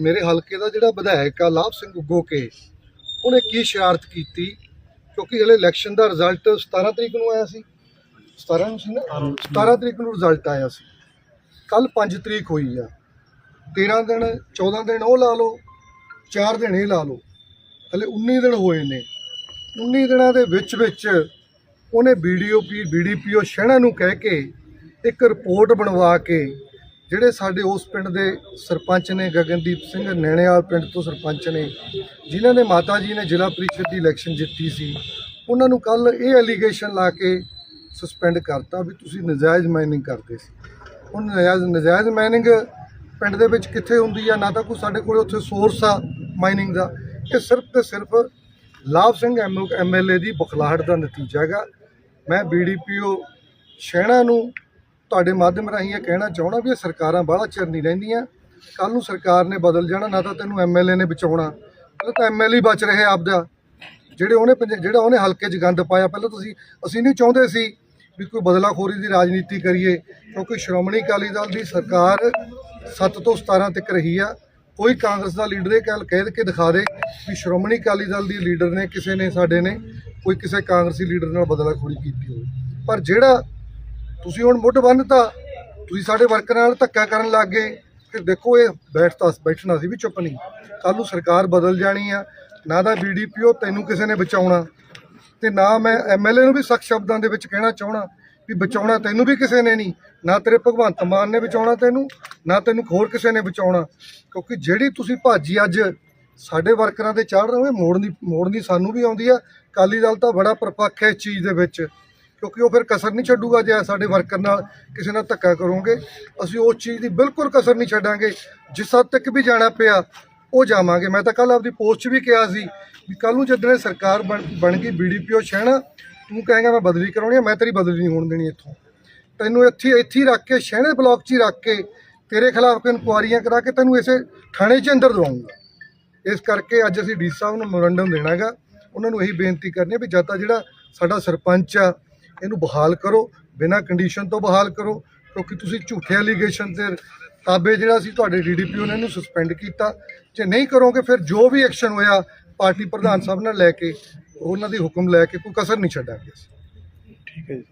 ਮੇਰੇ ਹਲਕੇ ਦਾ ਜਿਹੜਾ ਵਿਧਾਇਕ ਆ ਲਾਭ ਸਿੰਘ ਉਗੋਕੇ ਉਹਨੇ ਕੀ ਸ਼ਰਾਰਤ ਕੀਤੀ? ਕਿਉਂਕਿ ਹਲੇ ਇਲੈਕਸ਼ਨ ਦਾ ਰਿਜ਼ਲਟ 17 ਤਰੀਕ ਨੂੰ ਆਇਆ ਸੀ। 17 ਨੂੰ ਸੀ ਨਾ? 17 ਤਰੀਕ ਨੂੰ ਰਿਜ਼ਲਟ ਆਇਆ ਸੀ। ਕੱਲ 5 ਤਰੀਕ ਹੋਈ ਆ। 13 ਦਿਨ 14 ਦਿਨ ਉਹ ਲਾ ਲਓ 4 ਦਿਨ ਇਹ ਲਾ ਲਓ। ਹਲੇ 19 ਦਿਨ ਹੋਏ ਨੇ। 19 ਦਿਨਾਂ ਦੇ ਵਿੱਚ ਵਿੱਚ ਉਹਨੇ ਬੀਡੀਓਪੀ ਬੀਡੀਪੀਓ ਸ਼ਹਿਣਾ ਨੂੰ ਕਹਿ ਕੇ ਇੱਕ ਰਿਪੋਰਟ ਬਣਵਾ ਕੇ ਜਿਹੜੇ ਸਾਡੇ ਉਸ ਪਿੰਡ ਦੇ ਸਰਪੰਚ ਨੇ ਗਗਨਦੀਪ ਸਿੰਘ ਨੈਣੇਵਾਲ ਪਿੰਡ ਤੋਂ ਸਰਪੰਚ ਨੇ, ਜਿਨ੍ਹਾਂ ਨੇ ਮਾਤਾ ਜੀ ਨੇ ਜ਼ਿਲ੍ਹਾ ਪ੍ਰੀਸ਼ਦ ਦੀ ਇਲੈਕਸ਼ਨ ਜਿੱਤੀ ਸੀ, ਉਹਨਾਂ ਨੂੰ ਕੱਲ ਇਹ ਐਲੀਗੇਸ਼ਨ ਲਾ ਕੇ ਸਸਪੈਂਡ ਕਰਤਾ ਵੀ ਤੁਸੀਂ ਨਜਾਇਜ਼ ਮਾਈਨਿੰਗ ਕਰਦੇ ਸੀ। ਹੁਣ ਨਜਾਇਜ਼ ਨਜਾਇਜ਼ ਮਾਈਨਿੰਗ ਪਿੰਡ ਦੇ ਵਿੱਚ ਕਿੱਥੇ ਹੁੰਦੀ ਆ? ਨਾ ਤਾਂ ਕੋਈ ਸਾਡੇ ਕੋਲ ਉੱਥੇ ਸੋਰਸ ਆ ਮਾਈਨਿੰਗ ਦਾ। ਇਹ ਸਿਰਫ ਤੇ ਸਿਰਫ ਲਾਭ ਸਿੰਘ ਐਮਐਲਏ ਦੀ ਬਖਲਾਹਟ ਦਾ ਨਤੀਜਾ ਹੈਗਾ। ਮੈਂ ਬੀਡੀਪੀਓ ਸ਼ਹਿਣਾ ਨੂੰ ਤੁਹਾਡੇ ਮਾਧਿਅਮ ਰਾਹੀਂ ਇਹ ਕਹਿਣਾ ਚਾਹਣਾ ਵੀ ਇਹ ਸਰਕਾਰਾਂ ਬਾਹਲਾ ਚਿਰ ਨਹੀਂ ਰਹਿੰਦੀਆਂ। ਕੱਲ ਨੂੰ ਸਰਕਾਰ ਨੇ ਬਦਲ ਜਾਣਾ, ਨਾ ਤਾਂ ਤੈਨੂੰ ਐਮਐਲਏ ਨੇ ਬਚਾਉਣਾ। ਪਹਿਲਾਂ ਤਾਂ ਐਮਐਲਏ ਬਚ ਰਹੇ ਆਪਦਾ। ਜਿਹੜੇ ਉਹਨੇ ਪੰਜ- ਜਿਹੜਾ ਉਹਨੇ ਹਲਕੇ 'ਚ ਗੰਦ ਪਾਇਆ, ਪਹਿਲਾਂ ਤੁਸੀਂ, ਅਸੀਂ ਨਹੀਂ ਚਾਹੁੰਦੇ ਸੀ ਵੀ ਕੋਈ ਬਦਲਾਖੋਰੀ ਦੀ ਰਾਜਨੀਤੀ ਕਰੀਏ, ਕਿਉਂਕਿ ਸ਼੍ਰੋਮਣੀ ਅਕਾਲੀ ਦਲ ਦੀ ਸਰਕਾਰ 7 ਤੋਂ 17 ਤੱਕ ਰਹੀ ਆ। ਕੋਈ ਕਾਂਗਰਸ ਦਾ ਲੀਡਰ ਇਹ ਗੱਲ ਕਹਿ ਕੇ ਦਿਖਾ ਦੇ ਵੀ ਸ਼੍ਰੋਮਣੀ ਅਕਾਲੀ ਦਲ ਦੀ ਲੀਡਰ ਨੇ, ਕਿਸੇ ਨੇ ਸਾਡੇ ਨੇ, ਕੋਈ ਕਿਸੇ ਕਾਂਗਰਸੀ ਲੀਡਰ ਨਾਲ ਬਦਲਾਖੋਰੀ ਕੀਤੀ ਹੋਵੇ। ਪਰ ਜਿਹੜਾ ਤੁਸੀਂ ਹੁਣ ਮੁੱਢ ਬੰਨਤਾ, ਤੁਸੀਂ ਸਾਡੇ ਵਰਕਰਾਂ ਨਾਲ ਧੱਕਾ ਕਰਨ ਲੱਗ ਗਏ। ਫਿਰ ਦੇਖੋ ਇਹ ਬੈਠਤਾ ਬੈਠਣਾ ਸੀ ਵੀ ਚੁੱਪ ਨਹੀਂ। ਕੱਲ ਨੂੰ ਸਰਕਾਰ ਬਦਲ ਜਾਣੀ ਆ, ਨਾ ਦਾ ਬੀਡੀਪੀਓ ਤੈਨੂੰ ਕਿਸੇ ਨੇ ਬਚਾਉਣਾ। ਤੇ ਨਾ ਮੈਂ ਐਮਐਲਏ ਨੂੰ ਵੀ ਸਖਤ ਸ਼ਬਦਾਂ ਦੇ ਵਿੱਚ ਕਹਿਣਾ ਚਾਹਣਾ ਵੀ ਬਚਾਉਣਾ ਤੈਨੂੰ ਵੀ ਕਿਸੇ ਨੇ ਨਹੀਂ। ਨਾ ਤੇਰੇ ਭਗਵੰਤ ਮਾਨ ਨੇ ਬਚਾਉਣਾ ਤੈਨੂੰ, ਨਾ ਤੈਨੂੰ ਹੋਰ ਕਿਸੇ ਨੇ ਬਚਾਉਣਾ। ਕਿਉਂਕਿ ਜਿਹੜੀ ਤੁਸੀਂ ਭਾਜੀ ਅੱਜ ਸਾਡੇ ਵਰਕਰਾਂ ਤੇ ਚੜ ਰਹੇ ਹੋ, ਇਹ ਮੋੜਨੀ ਮੋੜਨੀ ਸਾਨੂੰ ਵੀ ਆਉਂਦੀ ਆ। ਕਾਲੀ ਦਲ ਤਾਂ ਬੜਾ ਪਰਪੱਖ ਹੈ ਇਸ ਚੀਜ਼ ਦੇ ਵਿੱਚ। ਕਿਉਂਕਿ ਉਹ ਫਿਰ ਕਸਰ ਨਹੀਂ ਛੱਡੂਗਾ ਜੇ ਸਾਡੇ ਵਰਕਰ ਨਾਲ ਕਿਸੇ ਨਾਲ ਧੱਕਾ ਕਰੋਗੇ, ਅਸੀਂ ਉਸ ਚੀਜ਼ ਦੀ ਬਿਲਕੁਲ ਕਸਰ ਨਹੀਂ ਛੱਡਾਂਗੇ। ਜਿਸ ਹੱਦ ਤੱਕ ਵੀ ਜਾਣਾ ਪਿਆ, ਉਹ ਜਾਵਾਂਗੇ। ਮੈਂ ਤਾਂ ਕੱਲ ਆਪਦੀ ਪੋਸਟ 'ਚ ਵੀ ਕਿਹਾ ਸੀ ਵੀ ਕੱਲ ਨੂੰ ਜਦੋਂ ਸਰਕਾਰ ਬਣ ਬਣ ਗਈ ਬੀਡੀਪੀਓ ਸ਼ਹਿਣਾ ਤੂੰ ਕਹੇਗਾ ਮੈਂ ਬਦਲੀ ਕਰਾਉਣੀ ਆ, ਮੈਂ ਤੇਰੀ ਬਦਲੀ ਨਹੀਂ ਹੋਣ ਦੇਣੀ ਇੱਥੋਂ। ਤੈਨੂੰ ਇੱਥੇ ਇੱਥੇ ਹੀ ਰੱਖ ਕੇ ਸ਼ਹਿਣੇ ਬਲਾਕ 'ਚ ਹੀ ਰੱਖ ਕੇ ਤੇਰੇ ਖਿਲਾਫ ਇਨਕੁਆਰੀਆਂ ਕਰਾ ਕੇ ਤੈਨੂੰ ਇਸੇ ਥਾਣੇ 'ਚ ਅੰਦਰ ਦਵਾਉਂਗਾ। ਇਸ ਕਰਕੇ ਅੱਜ ਅਸੀਂ ਡੀ ਸਾਹਿਬ ਨੂੰ ਮੈਮੋਰੰਡਮ ਦੇਣਾਗਾ। ਉਹਨਾਂ ਨੂੰ ਇਹੀ ਬੇਨਤੀ ਕਰਨੀ ਹੈ ਵੀ ਜਦ ਤਾਂ ਜਿਹੜਾ ਸਾਡਾ ਸਰਪੰਚ ਆ ਇਹਨੂੰ ਬਹਾਲ ਕਰੋ, ਬਿਨਾਂ ਕੰਡੀਸ਼ਨ ਤੋਂ ਬਹਾਲ ਕਰੋ, ਕਿਉਂਕਿ ਤੁਸੀਂ ਝੂਠੇ ਐਲੀਗੇਸ਼ਨ ਤੇ ਤਾਬੇ ਜਿਹੜਾ ਸੀ ਤੁਹਾਡੇ ਡੀਡੀਪੀਓ ਨੇ ਇਹਨੂੰ ਸਸਪੈਂਡ ਕੀਤਾ। ਜੇ ਨਹੀਂ ਕਰੋਗੇ ਫਿਰ ਜੋ ਵੀ ਐਕਸ਼ਨ ਹੋਇਆ, ਪਾਰਟੀ ਪ੍ਰਧਾਨ ਸਾਹਿਬ ਨਾਲ ਲੈ ਕੇ, ਉਹਨਾਂ ਦੀ ਹੁਕਮ ਲੈ ਕੇ ਕੋਈ ਕਸਰ ਨਹੀਂ ਛੱਡਾਂਗੇ ਅਸੀਂ। ਠੀਕ ਹੈ ਜੀ।